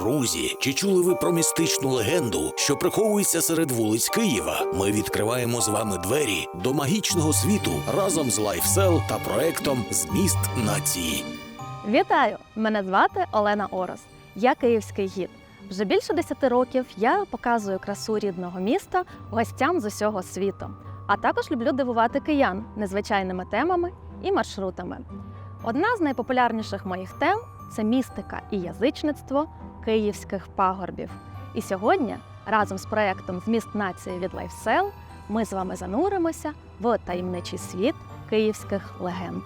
Друзі, чи чули ви про містичну легенду, що приховується серед вулиць Києва? Ми відкриваємо з вами двері до магічного світу разом з LifeSell та проектом Зміст нації. Вітаю! Мене звати Олена Орос. Я київський гід. Вже більше 10 років я показую красу рідного міста гостям з усього світу. А також люблю дивувати киян незвичайними темами і маршрутами. Одна з найпопулярніших моїх тем це містика і язичництво київських пагорбів. І сьогодні, разом з проектом Зміст нації від LifeSell, ми з вами зануримося в таємничий світ київських легенд.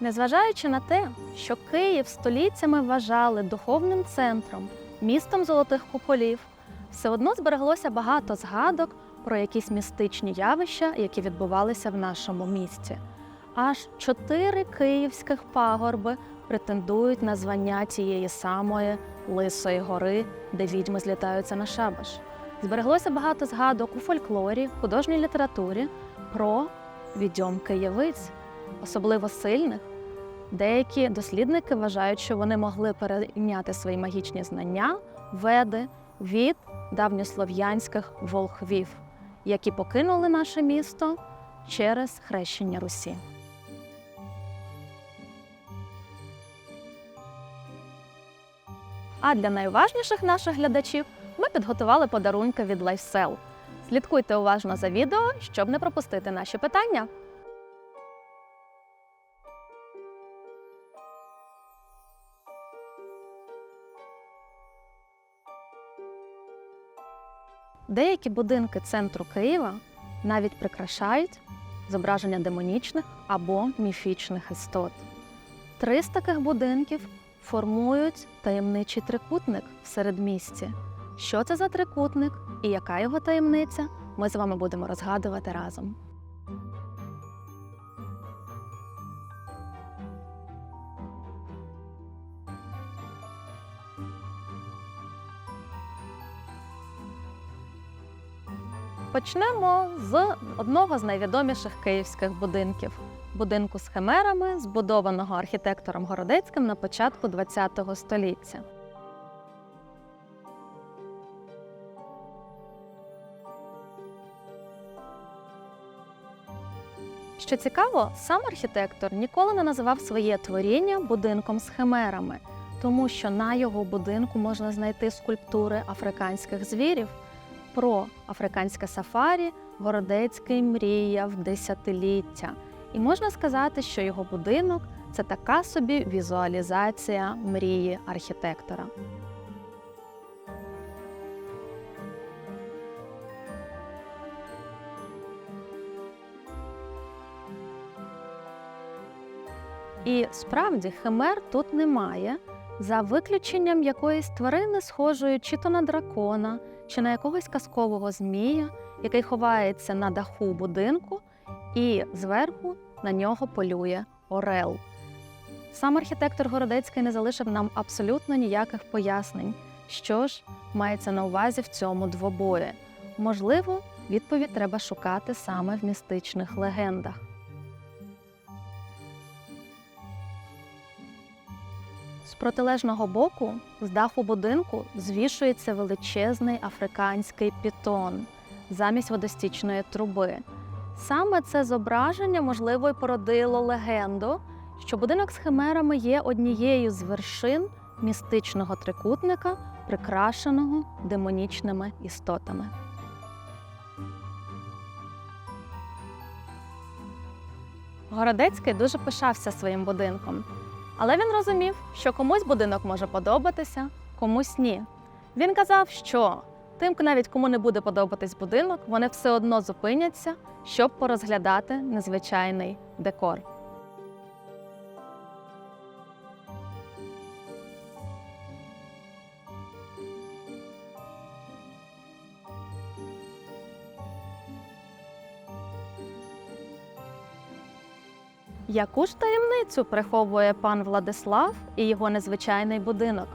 Незважаючи на те, що Київ століттями вважали духовним центром, містом золотих куполів, все одно збереглося багато згадок про якісь містичні явища, які відбувалися в нашому місті. Аж чотири київських пагорби претендують на звання тієї самої Лисої гори, де відьми злітаються на шабаш. Збереглося багато згадок у фольклорі, художній літературі про відьом києвиць, особливо сильних. Деякі дослідники вважають, що вони могли перейняти свої магічні знання, веди від давньослов'янських волхвів, які покинули наше місто через хрещення Русі. А для найуважніших наших глядачів ми підготували подарунки від LifeSell. Слідкуйте уважно за відео, щоб не пропустити наші питання. Деякі будинки центру Києва навіть прикрашають зображення демонічних або міфічних істот. Три з таких будинків формують таємничий трикутник в середмісті. Що це за трикутник і яка його таємниця, ми з вами будемо розгадувати разом. Почнемо з одного з найвідоміших київських будинків будинку з химерами, збудованого архітектором Городецьким на початку ХХ століття. Що цікаво, сам архітектор ніколи не називав своє творіння будинком з химерами, тому що на його будинку можна знайти скульптури африканських звірів. Про африканське сафарі Городецький мріяв десятиліття. І можна сказати, що його будинок це така собі візуалізація мрії архітектора. І справді химер тут немає, за виключенням якоїсь тварини, схожої чи то на дракона, чи на якогось казкового змія, який ховається на даху будинку, і зверху на нього полює орел. Сам архітектор Городецький не залишив нам абсолютно ніяких пояснень, що ж мається на увазі в цьому двобої. Можливо, відповідь треба шукати саме в містичних легендах. З протилежного боку, з даху будинку звішується величезний африканський пітон замість водостічної труби. Саме це зображення, можливо, й породило легенду, що будинок з химерами є однією з вершин містичного трикутника, прикрашеного демонічними істотами. Городецький дуже пишався своїм будинком, але він розумів, що комусь будинок може подобатися, комусь ні. Він казав, що тим, навіть кому не буде подобатись будинок, вони все одно зупиняться, щоб порозглядати незвичайний декор. Яку ж таємницю приховує пан Владислав і його незвичайний будинок?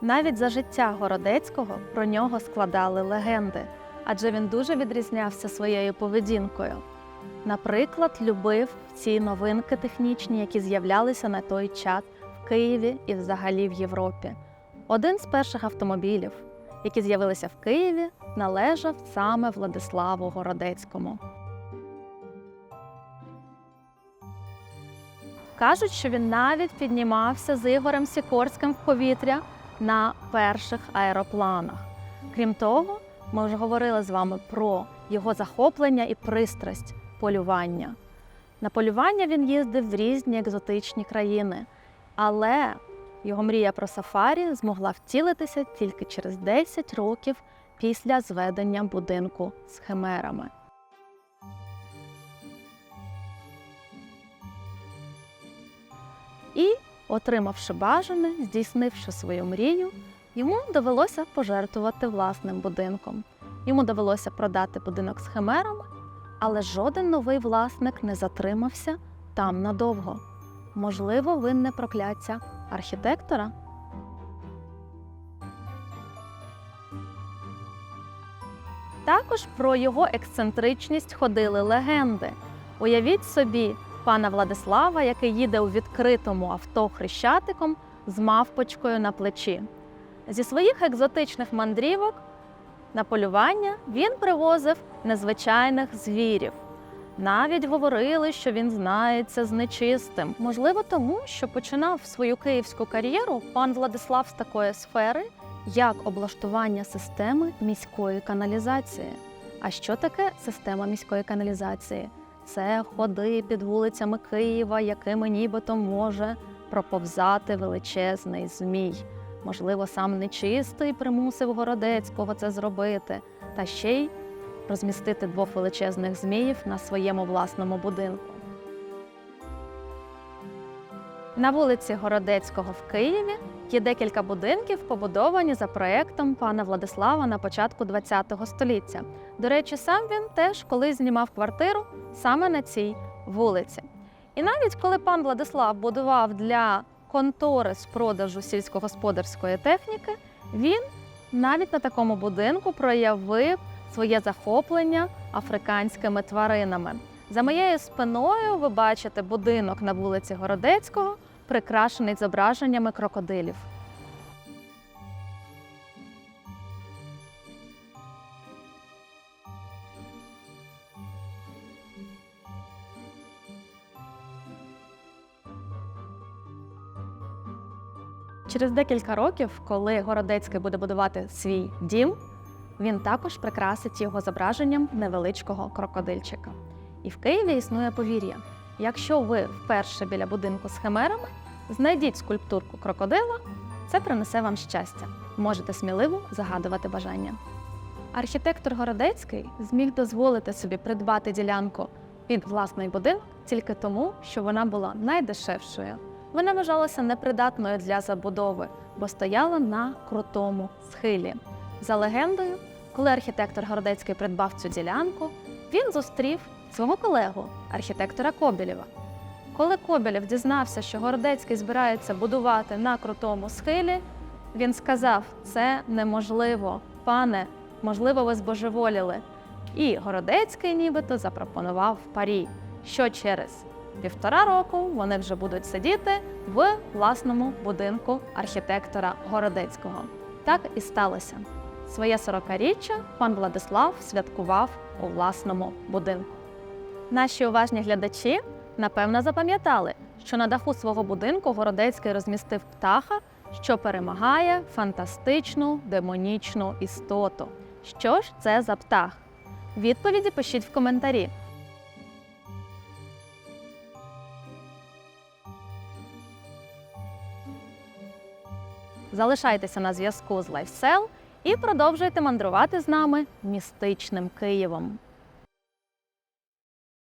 Навіть за життя Городецького про нього складали легенди, адже він дуже відрізнявся своєю поведінкою. Наприклад, любив ці новинки технічні, які з'являлися на той час в Києві і взагалі в Європі. Один з перших автомобілів, які з'явилися в Києві, належав саме Владиславу Городецькому. Кажуть, що він навіть піднімався з Ігорем Сікорським в повітря на перших аеропланах. Крім того, ми вже говорили з вами про його захоплення і пристрасть полювання. На полювання він їздив в різні екзотичні країни, але його мрія про сафарі змогла втілитися тільки через 10 років після зведення будинку з химерами. І, отримавши бажане, здійснивши свою мрію, йому довелося пожертвувати власним будинком. Йому довелося продати будинок з химерами, але жоден новий власник не затримався там надовго. Можливо, винне прокляття архітектора. Також про його ексцентричність ходили легенди. Уявіть собі пана Владислава, який їде у відкритому авто хрещатиком з мавпочкою на плечі. Зі своїх екзотичних мандрівок на полювання він привозив незвичайних звірів. Навіть говорили, що він знається з нечистим. Можливо, тому що починав свою київську кар'єру пан Владислав з такої сфери, як облаштування системи міської каналізації. А що таке система міської каналізації? Це ходи під вулицями Києва, якими нібито може проповзати величезний змій. Можливо, сам нечистий примусив Городецького це зробити, та ще й розмістити двох величезних зміїв на своєму власному будинку. На вулиці Городецького в Києві є декілька будинків, побудовані за проектом пана Владислава на початку ХХ століття. До речі, сам він теж колись знімав квартиру саме на цій вулиці. І навіть коли пан Владислав будував для контори з продажу сільськогосподарської техніки, він навіть на такому будинку проявив своє захоплення африканськими тваринами. За моєю спиною ви бачите будинок на вулиці Городецького, прикрашений зображеннями крокодилів. Через декілька років, коли Городецький буде будувати свій дім, він також прикрасить його зображенням невеличкого крокодильчика. І в Києві існує повір'я: якщо ви вперше біля будинку з химерами, знайдіть скульптурку крокодила, це принесе вам щастя. Можете сміливо загадувати бажання. Архітектор Городецький зміг дозволити собі придбати ділянку під власний будинок тільки тому, що вона була найдешевшою. Вона вважалася непридатною для забудови, бо стояла на крутому схилі. За легендою, коли архітектор Городецький придбав цю ділянку, він зустрів свого колегу, архітектора Кобілєва. Коли Кобілєв дізнався, що Городецький збирається будувати на крутому схилі, він сказав: це неможливо, пане, можливо, ви збожеволіли. І Городецький нібито запропонував парі, що через півтора року вони вже будуть сидіти в власному будинку архітектора Городецького. Так і сталося. Своє 40-річчя пан Владислав святкував у власному будинку. Наші уважні глядачі напевно запам'ятали, що на даху свого будинку Городецький розмістив птаха, що перемагає фантастичну демонічну істоту. Що ж це за птах? Відповіді пишіть в коментарі. Залишайтеся на зв'язку з LifeSell і продовжуйте мандрувати з нами містичним Києвом.